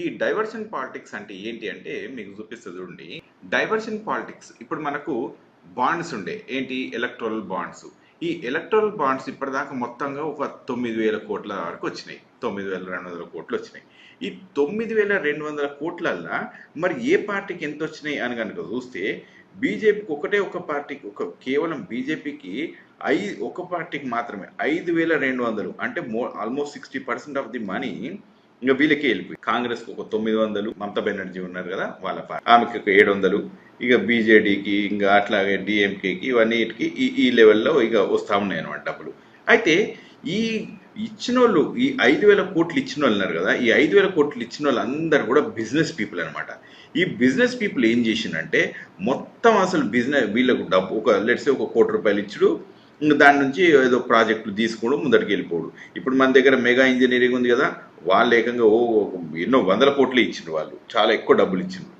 ఈ diversion politics అంటే ఏంటి అంటే మీకు చూపిస్తుంది చూడండి. డైవర్షన్ పాలిటిక్స్ ఇప్పుడు మనకు బాండ్స్ ఉండే. ఏంటి? Electoral bonds. ఈ ఎలక్ట్రల్ బాండ్స్ ఇప్పటిదాకా మొత్తంగా ఒక తొమ్మిది వేల కోట్ల వరకు వచ్చినాయి. తొమ్మిది వేల రెండు వందల కోట్లు వచ్చినాయి. ఈ తొమ్మిది వేల రెండు వందల కోట్లల్లా మరి ఏ పార్టీకి ఎంత వచ్చినాయి అని కనుక చూస్తే బీజేపీకి ఒకటే ఒక పార్టీకి ఒక కేవలం బీజేపీకి ఐ ఒక పార్టీకి మాత్రమే ఐదు వేల రెండు వందలు అంటే మో almost sixty percent of the money ఇంకా వీళ్ళకే వెళ్ళిపోయి. కాంగ్రెస్కి ఒక తొమ్మిది వందలు మమతా బెనర్జీ ఉన్నారు కదా వాళ్ళ పార్టీ. ఆమెకి ఒక ఏడు వందలు. ఇక బీజేడీకి ఇంకా అట్లాగే డిఎంకేకి ఇవన్నిటికి ఈ ఈ లెవెల్లో ఇక వస్తూ ఉన్నాయి అనమాట డబ్బులు. అయితే ఈ ఇచ్చిన వాళ్ళు ఈ ఐదు వేల కోట్లు ఇచ్చిన వాళ్ళు ఉన్నారు కదా ఈ ఐదు వేల కోట్లు ఇచ్చిన వాళ్ళు అందరు కూడా బిజినెస్ పీపుల్ అనమాట ఈ బిజినెస్ పీపుల్ ఏం చేసిందంటే మొత్తం అసలు బిజినెస్ వీళ్ళకు డబ్బు ఒక లెట్స్ ఒక కోటి రూపాయలు ఇచ్చుడు ఇంకా దాని నుంచి ఏదో ప్రాజెక్టులు తీసుకోవడం ముందరికి వెళ్ళిపోవడం ఇప్పుడు మన దగ్గర మెగా ఇంజనీరింగ్ ఉంది కదా వాళ్ళు ఏకంగా ఓ ఎన్నో వందల కోట్లు ఇచ్చిండ్రు వాళ్ళు. చాలా ఎక్కువ డబ్బులు ఇచ్చిండ్రు.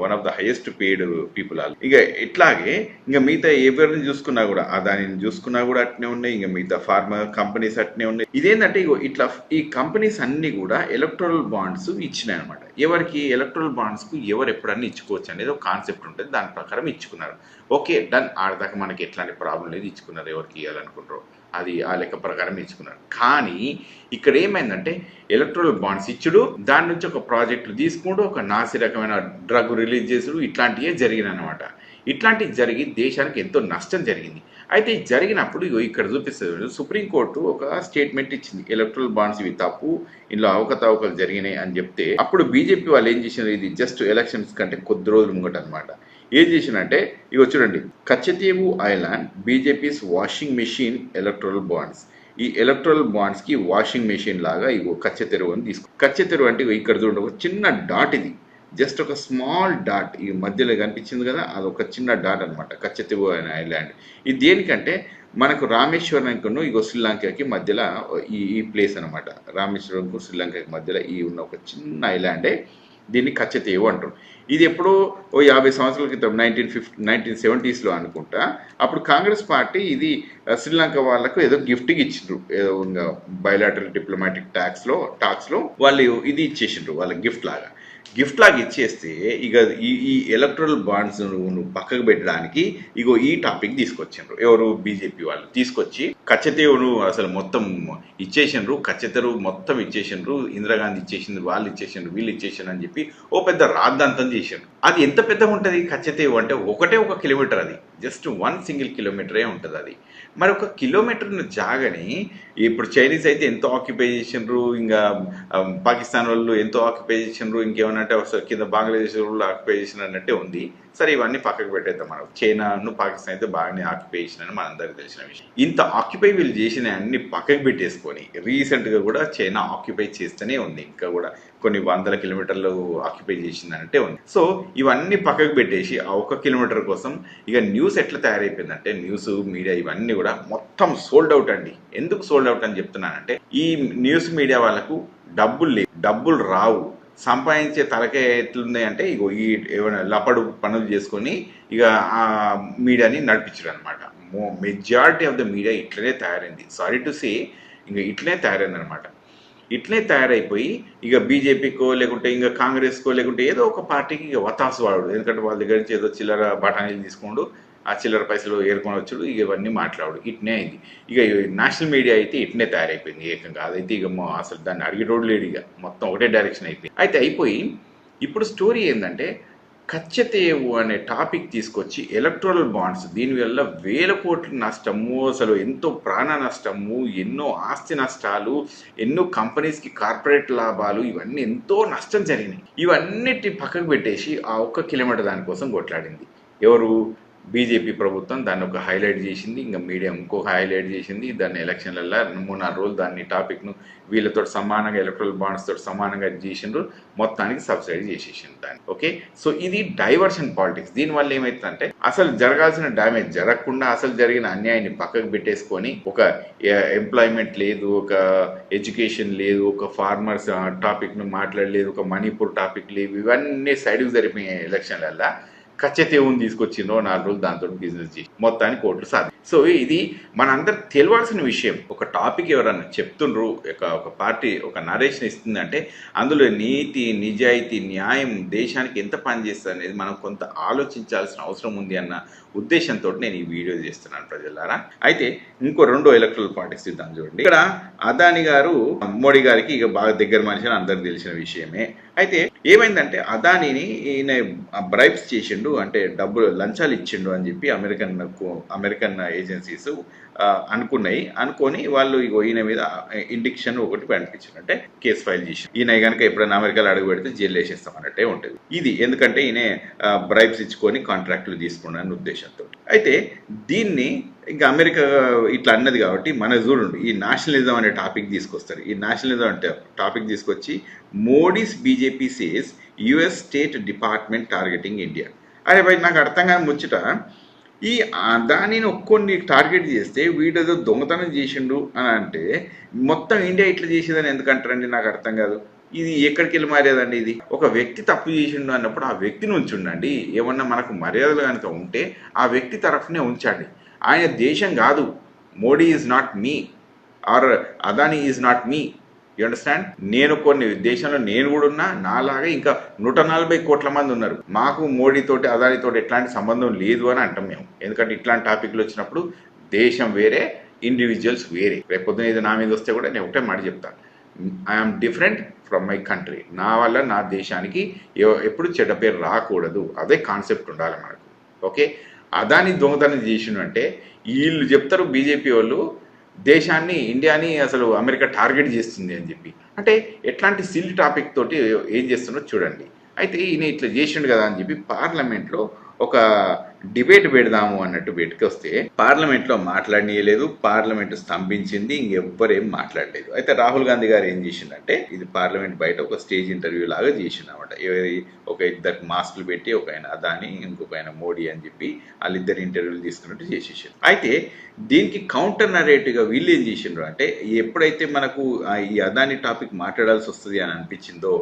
One of the highest paid people all ఇక ఇట్లాగే ఇంకా మిగతా ఎవరిని చూసుకున్నా కూడా ఆ దానిని చూసుకున్నా కూడా అట్నే ఉన్నాయి. ఇంకా మిగతా ఫార్మా కంపెనీస్ అట్నే ఉన్నాయి. ఇదేంటంటే ఇగో ఇట్లా ఈ కంపెనీస్ అన్ని కూడా ఎలక్ట్రల్ బాండ్స్ ఇచ్చినాయి అనమాట ఎవరికి ఎలక్ట్రల్ బాండ్స్కు ఎవరు ఎప్పుడన్నా ఇచ్చుకోవచ్చు అనేది ఒక కాన్సెప్ట్ ఉంటుంది. దాని ప్రకారం ఇచ్చుకున్నారు. ఓకే డన్ ఆడదాకా మనకి ఎట్లాంటి ప్రాబ్లం లేదు. ఇచ్చుకున్నారు. ఎవరికి ఇవ్వాలనుకుంటారో అది ఆ లెక్క ప్రకారం ఇచ్చుకున్నారు. కానీ ఇక్కడ ఏమైందంటే ఎలక్ట్రల్ బాండ్స్ ఇచ్చుడు దాని నుంచి ఒక ప్రాజెక్టులు తీసుకుంటూ ఒక నాసి రకమైన డ్రగ్ రిలీజ్ చేసుడు ఇట్లాంటివే జరిగినాయి అనమాట ఇట్లాంటివి జరిగి దేశానికి ఎంతో నష్టం జరిగింది. అయితే జరిగినప్పుడు ఇక్కడ చూపిస్తుంది సుప్రీంకోర్టు ఒక స్టేట్మెంట్ ఇచ్చింది. ఎలక్ట్రల్ బాండ్స్ ఇవి తప్పు ఇందులో అవకతవకలు జరిగినాయి అని చెప్తే అప్పుడు బీజేపీ వాళ్ళు ఏం చేసినారు? ఇది జస్ట్ ఎలక్షన్స్ కంటే కొద్ది రోజులు ముంగట అనమాట ఏం చేసినంటే ఇగో చూడండి Katchatheevu island BJP's washing machine electoral bonds ఈ ఎలక్ట్రల్ బాండ్స్కి వాషింగ్ మెషిన్ లాగా ఇగో కచ్చతెరువు అని తీసుకో కచ్చతెరువు అంటే ఇగో ఇక్కడ చూడండి ఒక చిన్న డాట్ ఇది. జస్ట్ ఒక స్మాల్ డాట్ ఈ మధ్యలో కనిపించింది కదా అది ఒక చిన్న డాట్ అనమాట కచ్చతెరువు అనే ఐలాండ్. ఇది దేనికంటే మనకు రామేశ్వరంకును ఇగో శ్రీలంకకి మధ్యలో ఈ ఈ ప్లేస్ అనమాట రామేశ్వరంకు శ్రీలంకకి మధ్యలో ఈ ఉన్న ఒక చిన్న ఐలాండే దీన్ని కచ్చతీవు అంటారు. ఇది ఎప్పుడో ఓ యాభై సంవత్సరాల క్రితం నైన్టీన్ ఫిఫ్టీ నైన్టీన్ సెవెంటీస్లో అనుకుంటా అప్పుడు కాంగ్రెస్ పార్టీ ఇది శ్రీలంక వాళ్ళకు ఏదో గిఫ్ట్కి ఇచ్చిండ్రు. ఏదో బయలాటరల్ డిప్లొమాటిక్ ట్యాక్స్లో టాక్స్లో వాళ్ళు ఇది ఇచ్చేసిండ్రు వాళ్ళ గిఫ్ట్ లాగా. గిఫ్ట్ లాగా ఇచ్చేస్తే ఇక ఈ ఈ ఎలక్ట్రల్ బాండ్స్ పక్కకు పెట్టడానికి ఇగో ఈ టాపిక్ తీసుకొచ్చిండ్రు. ఎవరు? బీజేపీ వాళ్ళు. తీసుకొచ్చి కచ్చతేవును అసలు మొత్తం ఇచ్చేసిండ్రు. ఖచ్చితరు మొత్తం ఇచ్చేసిండ్రు. ఇందిరాగాంధీ ఇచ్చేసిండ్రు వాళ్ళు ఇచ్చేసిండ్రు వీళ్ళు ఇచ్చేసిండ్రు అని చెప్పి ఓ పెద్ద రాద్ధాంతం చేసిండ్రు. అది ఎంత పెద్దగా ఉంటుంది ఖచ్చితేవు అంటే ఒకటే ఒక కిలోమీటర్ అది. జస్ట్ వన్ సింగిల్ కిలోమీటరే ఉంటుంది అది. మరి ఒక కిలోమీటర్ను జాగని ఇప్పుడు చైనీస్ అయితే ఎంతో ఆక్యుపై చేసినారు ఇంకా పాకిస్తాన్ వాళ్ళు ఎంతో ఆక్యుపై చేసినారు ఇంకేమనంటే కింద బంగ్లాదేశ్ వాళ్ళు ఆక్యుపై చేసిన అన్నట్టే ఉంది. సరే ఇవన్నీ పక్కకు పెట్టేద్దాం మనం. చైనాను పాకిస్తాన్ అయితే బాగానే ఆక్యుపై చేసినని మనందరికీ తెలిసిన విషయం. ఇంత ఆక్యుపై వీళ్ళు చేసిన అన్ని పక్కకు పెట్టేసుకొని రీసెంట్గా కూడా చైనా ఆక్యుపై చేస్తూనే ఉంది. ఇంకా కూడా కొన్ని వందల కిలోమీటర్లు ఆక్యుపై చేసిందంటే ఉంది. సో ఇవన్నీ పక్కకు పెట్టేసి ఆ ఒక కిలోమీటర్ కోసం ఇక న్యూస్ ఎట్లా తయారైపోయిందంటే న్యూస్ మీడియా ఇవన్నీ కూడా మొత్తం సోల్డ్ అవుట్ అండి. ఎందుకు సోల్డ్ అవుట్ అని చెప్తున్నానంటే ఈ న్యూస్ మీడియా వాళ్ళకు డబ్బులు లేవు. డబ్బులు రావు. సంపాదించే తలకే ఎట్లుంది అంటే ఇగో ఈ ఏమైనా లపడు పనులు చేసుకొని ఇక ఆ మీడియాని నడిపించడం అనమాట మెజారిటీ ఆఫ్ ద మీడియా ఇట్లనే తయారైంది. సారీ టు సే ఇంకా ఇట్లనే తయారైంది అనమాట ఇట్లనే తయారైపోయి ఇక బీజేపీకో లేకుంటే ఇంకా కాంగ్రెస్కో లేకుంటే ఏదో ఒక పార్టీకి ఇక వతాసు వాడు. ఎందుకంటే వాళ్ళ దగ్గర నుంచి ఏదో చిల్లర బఠానీలు తీసుకోండు ఆ చిల్లర పైసలు ఏరుకొని వచ్చాడు ఇక ఇవన్నీ మాట్లాడు. ఇట్నే అయింది. ఇక నేషనల్ మీడియా అయితే ఇట్నే తయారైపోయింది. ఏకంగా అదైతే ఇక అసలు దాన్ని అడిగేటోడు లేడు ఇక. మొత్తం ఒకటే డైరెక్షన్ అయిపోయింది. అయితే అయిపోయి ఇప్పుడు స్టోరీ ఏంటంటే కచ్చతేవు అనే టాపిక్ తీసుకొచ్చి ఎలక్ట్రల్ బాండ్స్ దీనివల్ల వేల కోట్ల నష్టము అసలు ఎంతో ప్రాణ నష్టము ఎన్నో ఆస్తి నష్టాలు ఎన్నో కంపెనీస్కి కార్పొరేట్ లాభాలు ఇవన్నీ ఎంతో నష్టం జరిగినాయి. ఇవన్నిటి పక్కకు పెట్టేసి ఆ ఒక్క కిలోమీటర్ దానికోసం కొట్లాడింది. ఎవరు? బీజేపీ ప్రభుత్వం దాన్ని ఒక హైలైట్ చేసింది ఇంకా మీడియా ఇంకొక హైలైట్ చేసింది. దాన్ని ఎలక్షన్లలో మూడు నాలుగు రోజులు దాన్ని టాపిక్ను వీళ్ళతో సమానంగా ఎలక్ట్రల్ బాండ్స్ తోటి సమానంగా చేసిండ్రు. మొత్తానికి సబ్సిడీ చేసేసిండ్రు దాన్ని. ఓకే? సో ఇది డైవర్షన్ పాలిటిక్స్. దీనివల్ల ఏమైతుందంటే అసలు జరగాల్సిన డ్యామేజ్ జరగకుండా అసలు జరిగిన అన్యాయాన్ని పక్కకు పెట్టేసుకొని ఒక ఎంప్లాయ్మెంట్ లేదు ఒక ఎడ్యుకేషన్ లేదు ఒక ఫార్మర్స్ టాపిక్ను మాట్లాడలేదు ఒక మణిపూర్ టాపిక్ లేవు ఇవన్నీ సైడ్కి జరిపిన ఎలక్షన్లల్లో. కచ్చతేవుని తీసుకొచ్చిందో నాలుగు రోజులు దాంతో బిజినెస్ చేసి మొత్తానికి కోట్లు సాధి సో ఇది మనందరు తెలియాల్సిన విషయం. ఒక టాపిక్ ఎవరన్నా చెప్తుండ్రు ఒక ఒక పార్టీ ఒక నరేషన్ ఇస్తుందంటే అందులో నీతి నిజాయితీ న్యాయం దేశానికి ఎంత పనిచేస్తుంది అనేది మనం కొంత ఆలోచించాల్సిన అవసరం ఉంది అన్న ఉద్దేశంతో నేను ఈ వీడియో చేస్తున్నాను ప్రజలారా. అయితే ఇంకో రెండో ఎలక్ట్రల్ పార్టీస్ ఇద్దాం చూడండి. ఇక్కడ అదాని గారు మోడీ గారికి ఇక బాగా దగ్గర మనిషి అని అందరికి తెలిసిన విషయమే. అయితే ఏమైందంటే అదానిని ఈయన బ్రైబ్స్ చేసిండు అంటే డబ్బులు లంచాలు ఇచ్చిండు అని చెప్పి అమెరికన్ అమెరికన్ ఏజెన్సీస్ అనుకున్నాయి. అనుకొని వాళ్ళు ఇగో ఈయన మీద ఇండిక్షన్ ఒకటి పంపించారు అంటే కేసు ఫైల్ చేసి ఈయన కనుక ఎప్పుడైనా అమెరికాలో అడుగు పెడితే జైలు వేసేస్తాం అన్నట్టే ఉంటుంది. ఇది ఎందుకంటే ఈయన బ్రైబ్స్ ఇచ్చుకొని కాంట్రాక్టులు తీసుకున్నాను ఉద్దేశంతో. అయితే దీన్ని ఇంకా అమెరికా ఇట్లా అన్నది కాబట్టి మన చూడండి ఈ నేషనలిజం అనే టాపిక్ తీసుకొస్తారు. ఈ నేషనలిజం అంటే టాపిక్ తీసుకొచ్చి Modi's BJP says US state department targeting India అరే భయ్ నాకు అర్థం కాని ముచ్చట. ఈ దానిని ఒక్కొన్ని టార్గెట్ చేస్తే వీడేదో దొంగతనం చేసిండు అని అంటే మొత్తం ఇండియా ఇట్లా చేసేదని ఎందుకంటారండి? నాకు అర్థం కాదు. ఇది ఎక్కడికి వెళ్ళి మారేదండి ఇది? ఒక వ్యక్తి తప్పు చేసిండు అన్నప్పుడు ఆ వ్యక్తిని ఉంచుండండి. ఏమన్నా మనకు మర్యాదలు కనుక ఉంటే ఆ వ్యక్తి తరఫునే ఉంచండి. ఆయన దేశం కాదు. Modi is not me or Adani is not me you understand నేను కొన్ని దేశంలో నేను కూడా ఉన్నా నాలాగా ఇంకా నూట నలభై కోట్ల మంది ఉన్నారు. మాకు మోడీతోటి అదానితోటి ఎట్లాంటి సంబంధం లేదు అని అంటాం మేము. ఎందుకంటే ఇట్లాంటి టాపిక్లు వచ్చినప్పుడు దేశం వేరే ఇండివిజువల్స్ వేరే. రేపు పొద్దున ఇది నా మీద వస్తే కూడా నేను ఒకటే మాట చెప్తాను I'm different from my country నా వల్ల నా దేశానికి ఎప్పుడు చెడ్డ పేరు రాకూడదు. అదే కాన్సెప్ట్ ఉండాలి మనకు. ఓకే అదాని దొంగతనం చేసిండు అంటే వీళ్ళు చెప్తారు బీజేపీ వాళ్ళు దేశాన్ని ఇండియాని అసలు అమెరికా టార్గెట్ చేస్తుంది అని చెప్పి. అంటే ఎట్లాంటి సిల్ టాపిక్ తోటి ఏం చేస్తున్నారో చూడండి. అయితే ఈయన ఇట్లా చేసిండు కదా అని చెప్పి పార్లమెంట్లో ఒక డిబేట్ పెడదాము అన్నట్టు బయటకు వస్తే పార్లమెంట్లో మాట్లాడనీయలేదు పార్లమెంట్ స్తంభించింది ఇంకెవ్వరేం మాట్లాడలేదు. అయితే రాహుల్ గాంధీ గారు ఏం చేసిండంటే ఇది పార్లమెంట్ బయట ఒక స్టేజ్ ఇంటర్వ్యూ లాగా చేసిండనమాట. ఎవరి ఒక ఇద్దరు మాస్కులు పెట్టి ఒక ఆయన అదాని ఇంకొక ఆయన మోడీ అని చెప్పి వాళ్ళిద్దరు ఇంటర్వ్యూలు తీసుకున్నట్టు చేసేసారు అయితే దీనికి కౌంటర్ నరేటివ్గా వీళ్ళు ఏం చేసిండ్రు అంటే ఎప్పుడైతే మనకు ఈ అదాని టాపిక్ మాట్లాడాల్సి వస్తుంది అని అనిపించిందో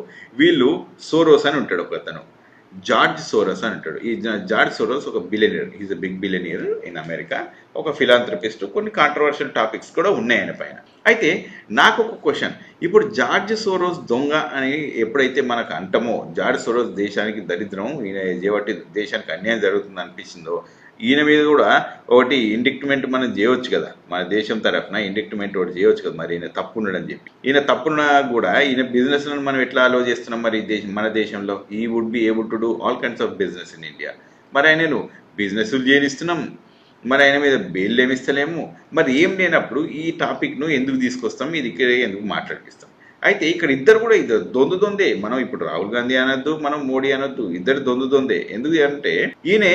వీళ్ళు సోరోస్ అని ఉంటాడు ఒక అతను జార్జ్ సోరస్ అని అంటాడు ఈ జార్జ్ సోరస్ ఒక billionaire is a big billionaire in America ఒక ఫిలాంథ్రపిస్ట్ కొన్ని కాంట్రవర్షియల్ టాపిక్స్ కూడా ఉన్నాయి ఆయన పైన అయితే నాకు ఒక క్వశ్చన్ ఇప్పుడు జార్జ్ సోరోస్ దొంగ అని ఎప్పుడైతే మనకు అంటమో జార్జ్ సోరోస్ దేశానికి దరిద్రం ఈయన చేపట్టి దేశానికి అన్యాయం జరుగుతుంది అనిపించిందో ఈయన మీద కూడా ఒకటి ఇండిక్ట్మెంట్ మనం చేయవచ్చు కదా. మన దేశం తరఫున ఇండిక్ట్మెంట్ ఒకటి చేయవచ్చు కదా మరి ఈయన తప్పుండడని చెప్పి. ఈయన తప్పున్నా కూడా ఈయన బిజినెస్లను మనం ఎట్లా అలో చేస్తున్నాం మరి దేశం మన దేశంలో? ఈ would be able to do all kinds of business in India మరి ఆయనను బిజినెస్లు చేయనిస్తున్నాం. మరి ఆయన మీద బెయిల్ ఏమిస్తలేము మరి ఏం లేనప్పుడు ఈ టాపిక్ను ఎందుకు తీసుకొస్తాం? ఇది ఇక్కడ ఎందుకు మాట్లాడిస్తాం అయితే ఇక్కడ ఇద్దరు కూడా ఇద్దరు దొందు దొందే. మనం ఇప్పుడు రాహుల్ గాంధీ అనొద్దు మనం మోడీ అనొద్దు. ఇద్దరు దొందు దొందే. ఎందుకు అంటే ఈయనే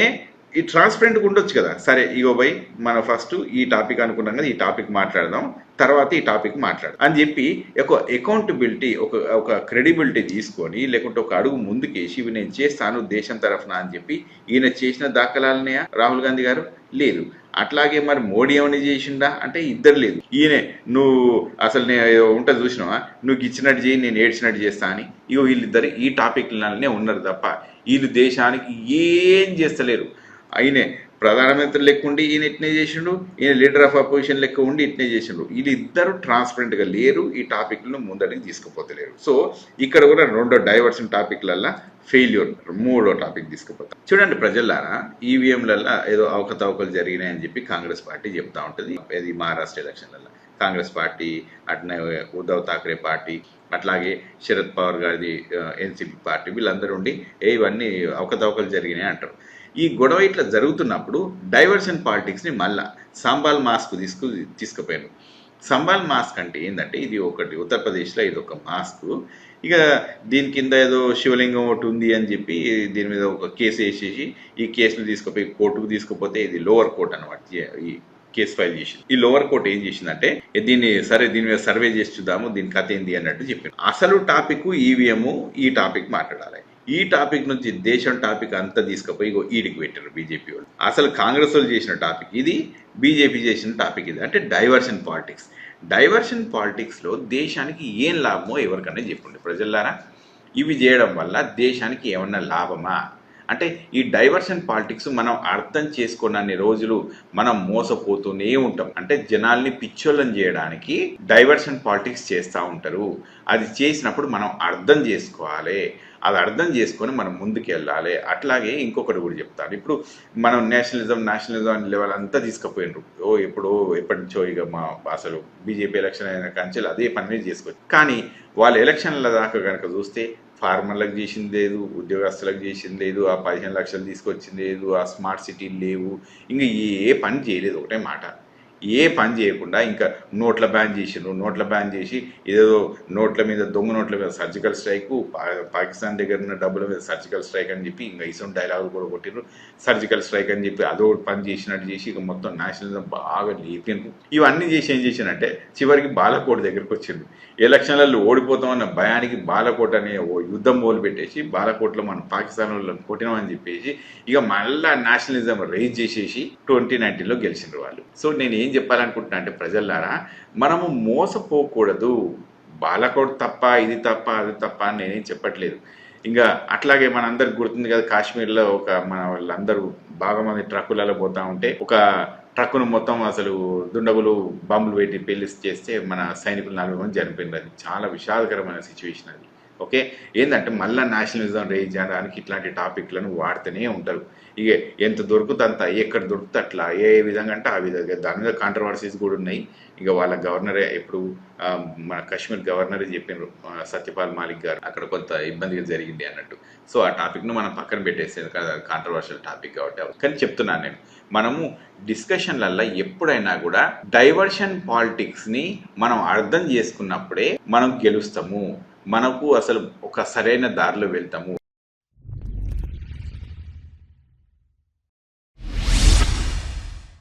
ఈ ట్రాన్స్పరెంట్గా ఉండొచ్చు కదా. సరే ఇగో బై మనం ఫస్ట్ ఈ టాపిక్ అనుకున్నాం కదా ఈ టాపిక్ మాట్లాడదాం. తర్వాత ఈ టాపిక్ మాట్లాడదాం. అని చెప్పి ఒక అకౌంటబిలిటీ ఒక ఒక క్రెడిబిలిటీ తీసుకొని లేకుంటే ఒక అడుగు ముందుకేసి ఇవి నేను చేస్తాను దేశం తరఫున అని చెప్పి ఈయన చేసిన దాఖలాలనే రాహుల్ గాంధీ గారు? లేదు. అట్లాగే మరి మోడీ ఏమైనా చేసిండా? అంటే ఇద్దరు లేదు. ఈయనే నువ్వు అసలు నేను ఉంటుంది చూసినావా? నువ్వు ఇచ్చినట్టు చేయి నేను ఏడ్చినట్టు చేస్తా అని. ఇగో వీళ్ళిద్దరు ఈ టాపిక్లనే ఉన్నారు తప్ప వీళ్ళు దేశానికి ఏం చేస్తలేరు. ఆయనే ప్రధానమంత్రి లెక్క ఉండి ఈయన ఇట్నే చేసిండు ఈయన లీడర్ ఆఫ్ అపోజిషన్ లెక్క ఉండి ఇట్నే చేసిండు. వీళ్ళిద్దరు ట్రాన్స్పరెంట్గా లేరు ఈ టాపిక్లను ముందడికి తీసుకుపోతలేరు. సో ఇక్కడ కూడా రెండో డైవర్షన్ టాపిక్లల్లా ఫెయిల్యూర్ మూడో టాపిక్ తీసుకుపోతాం. చూడండి ప్రజలారా ఈవీఎంలల్లో ఏదో అవకతవకలు జరిగినాయని చెప్పి కాంగ్రెస్ పార్టీ చెప్తా ఉంటుంది. ఇది మహారాష్ట్ర ఎలక్షన్లలో కాంగ్రెస్ పార్టీ అట్నే ఉద్ధవ్ థాక్రే పార్టీ అట్లాగే శరద్ పవార్ గారిది ఎన్సీపీ పార్టీ వీళ్ళందరూ ఉండి ఏ ఇవన్నీ అవకతవకలు జరిగినాయి అంటారు. ఈ గొడవ ఇట్లా జరుగుతున్నప్పుడు డైవర్షన్ పాలిటిక్స్ని మళ్ళా సంబాల్ మాస్క్ తీసుకు తీసుకుపోయాను సంబాల్ మాస్క్ అంటే ఏంటంటే ఇది ఒకటి ఉత్తరప్రదేశ్లో ఇది ఒక మాస్క్. ఇక దీని కింద ఏదో శివలింగం ఒకటి ఉంది అని చెప్పి దీని మీద ఒక కేసు వేసేసి ఈ కేసును తీసుకుపోయి కోర్టుకు తీసుకుపోతే ఇది లోవర్ కోర్ట్ అనమాట ఈ కేసు ఫైల్ చేసింది. ఈ లోవర్ కోర్ట్ ఏం చేసిందంటే దీన్ని సరే దీని మీద సర్వే చేసి చూద్దాము దీని కథ ఏంది అన్నట్టు చెప్పింది అసలు టాపిక్ ఈవీఎం ఈ టాపిక్ మాట్లాడాలి. ఈ టాపిక్ నుంచి దేశం టాపిక్ అంతా తీసుకుపోయి ఇగో ఈడికి పెట్టారు బీజేపీ వాళ్ళు. అసలు కాంగ్రెస్ వాళ్ళు చేసిన టాపిక్ ఇది బీజేపీ చేసిన టాపిక్ ఇది. అంటే డైవర్షన్ పాలిటిక్స్. డైవర్షన్ పాలిటిక్స్లో దేశానికి ఏం లాభమో ఎవరికన్నా చెప్పండి. ప్రజల్లారా ఇవి చేయడం వల్ల దేశానికి ఏమన్నా లాభమా? అంటే ఈ డైవర్షన్ పాలిటిక్స్ మనం అర్థం చేసుకున్నన్ని రోజులు మనం మోసపోతూనే ఉంటాం. అంటే జనాల్ని పిచ్చోళ్ళని చేయడానికి డైవర్షన్ పాలిటిక్స్ చేస్తూ ఉంటారు. అది చేసినప్పుడు మనం అర్థం చేసుకోవాలి. అది అర్థం చేసుకొని మనం ముందుకు వెళ్ళాలి అట్లాగే ఇంకొకటి కూడా చెప్తాను. ఇప్పుడు మనం నేషనలిజం నేషనలిజం అనే లెవెల్ అంతా తీసుకుపోయినరు ఓ ఎప్పుడో ఎప్పటి నుంచో ఇక మా అసలు బీజేపీ ఎలక్షన్ అయిన కంచెలు అదే పని మీద చేసుకోవచ్చు. కానీ వాళ్ళ ఎలక్షన్ల దాకా కనుక చూస్తే ఫార్మర్లకు చేసింది లేదు ఉద్యోగస్తులకు చేసింది లేదు ఆ పదిహేను లక్షలు తీసుకొచ్చింది లేదు ఆ స్మార్ట్ సిటీలు లేవు ఇంకా ఏ పని చేయలేదు ఒకటే మాట. ఏ పని చేయకుండా ఇంకా నోట్ల బ్యాన్ చేసిండ్రు. నోట్ల బ్యాన్ చేసి ఏదో నోట్ల మీద దొంగ నోట్ల మీద సర్జికల్ స్ట్రైక్ పాకిస్తాన్ దగ్గర ఉన్న డబ్బుల మీద సర్జికల్ స్ట్రైక్ అని చెప్పి ఇంకా ఇసం డైలాగులు కూడా కొట్టిండ్రు సర్జికల్ స్ట్రైక్ అని చెప్పి అదో పని చేసినట్టు చేసి ఇక మొత్తం నేషనలిజం బాగా లేపిండ్రు ఇవన్నీ చేసి ఏం చేసినంటే చివరికి బాలకోట దగ్గరికి వచ్చిండ్రు ఎలక్షన్లలో ఓడిపోతామన్న భయానికి బాలకోట అనే ఓ యుద్ధం మొదలు పెట్టేసి బాలకోటలో మనం పాకిస్తాన్ వాళ్ళని కొట్టినామని చెప్పేసి ఇక మళ్ళా నేషనలిజం రేజ్ చేసేసి ట్వంటీ నైన్టీన్లో గెలిచిండ్రు వాళ్ళు. సో నేను ఏం చెప్పాలనుకుంటున్నా అంటే ప్రజలారా మనము మోసపోకూడదు. బాలకోడు తప్ప ఇది తప్ప అది తప్ప అని నేనేం చెప్పట్లేదు. ఇంకా అట్లాగే మనందరికి గుర్తుంది కదా కాశ్మీర్లో ఒక మన వాళ్ళందరూ బాగా మంది ట్రక్కులలో పోతా ఉంటే ఒక ట్రక్కును మొత్తం అసలు దుండగులు బాంబులు పెట్టి పెళ్ళి చేస్తే మన సైనికులు నలభై మంది చనిపోయినారు. అది చాలా విషాదకరమైన సిచ్యువేషన్ అది. ఓకే? ఏంటంటే మళ్ళీ నేషనలిజం రేజ్ చేయడానికి ఇట్లాంటి టాపిక్లను వాడుతూనే ఉంటారు. ఇక ఎంత దొరుకుతే అంత ఎక్కడ దొరుకుతుంది అట్లా ఏ విధంగా అంటే ఆ విధంగా. దాని మీద కాంట్రవర్సీస్ కూడా ఉన్నాయి. ఇక వాళ్ళ గవర్నరే ఇప్పుడు మన కాశ్మీర్ గవర్నరే చెప్పినారు సత్యపాల్ మాలిక్ గారు అక్కడ కొంత ఇబ్బందిగా జరిగింది అన్నట్టు. సో ఆ టాపిక్ను మనం పక్కన పెట్టేసేది కదా కాంట్రవర్షియల్ టాపిక్ కాబట్టి కానీ చెప్తున్నాను నేను మనము డిస్కషన్లల్లో ఎప్పుడైనా కూడా డైవర్షన్ పాలిటిక్స్ని మనం అర్థం చేసుకున్నప్పుడే మనం గెలుస్తాము. మనకు అసలు ఒక సరైన దారిలో వెళ్తాము.